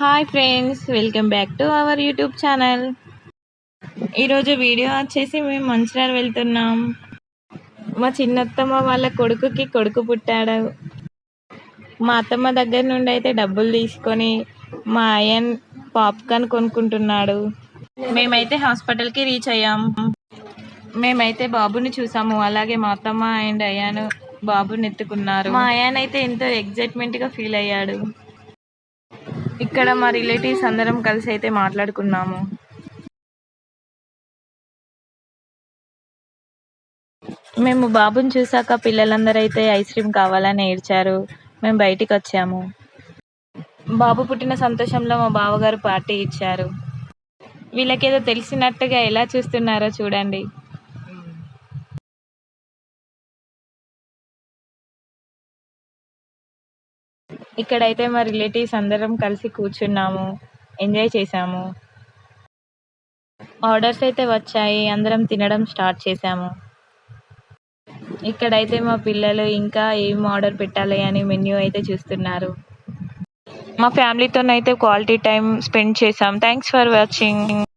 Hi friends welcome back to our YouTube channel ఈరోజు video వచ్చేసి మేము మంచిర్యాల వెళ్తున్నాం. మా చిన్నత్తమ్మ వాళ్ళ కొడుకుకి కొడుకు పుట్టాడు. మా అత్తమ్మ దగ్గర నుండి అయితే డబ్బులు తీసుకొని మా అయ్యన్ పాప్కార్న్ కొనుక్కుంటున్నాడు. మేమైతే హాస్పిటల్కి రీచ్ అయ్యాం. మేమైతే బాబుని చూసాము. అలాగే మా అత్తమ్మ అండ్ అయ్యాను బాబుని ఎత్తుకున్నారు. మా అయ్యాన్ అయితే ఎంతో ఎగ్జైట్మెంట్గా ఫీల్ అయ్యాడు. ఇక్కడ మా రిలేటివ్స్ అందరం కలిసి అయితే మాట్లాడుకున్నాము. మేము బాబుని చూసాక పిల్లలందరూ అయితే ఐస్ క్రీమ్ కావాలని ఏడ్చారు. మేము బయటికి వచ్చాము. బాబు పుట్టిన సంతోషంలో మా బావగారు పార్టీ ఇచ్చారు. వీళ్ళకేదో తెలిసినట్టుగా ఎలా చూస్తున్నారో చూడండి. ఇక్కడైతే మా రిలేటివ్స్ అందరం కలిసి కూర్చున్నాము ఎంజాయ్ చేసాము ఆర్డర్స్ అయితే వచ్చాయి అందరం తినడం స్టార్ట్ చేసాము ఇక్కడైతే మా పిల్లలు ఇంకా ఏం ఆర్డర్ పెట్టాలి అని మెన్యూ అయితే చూస్తున్నారు. మా ఫ్యామిలీతోనైతే క్వాలిటీ టైం స్పెండ్ చేసాం థ్యాంక్స్ ఫర్ వాచింగ్.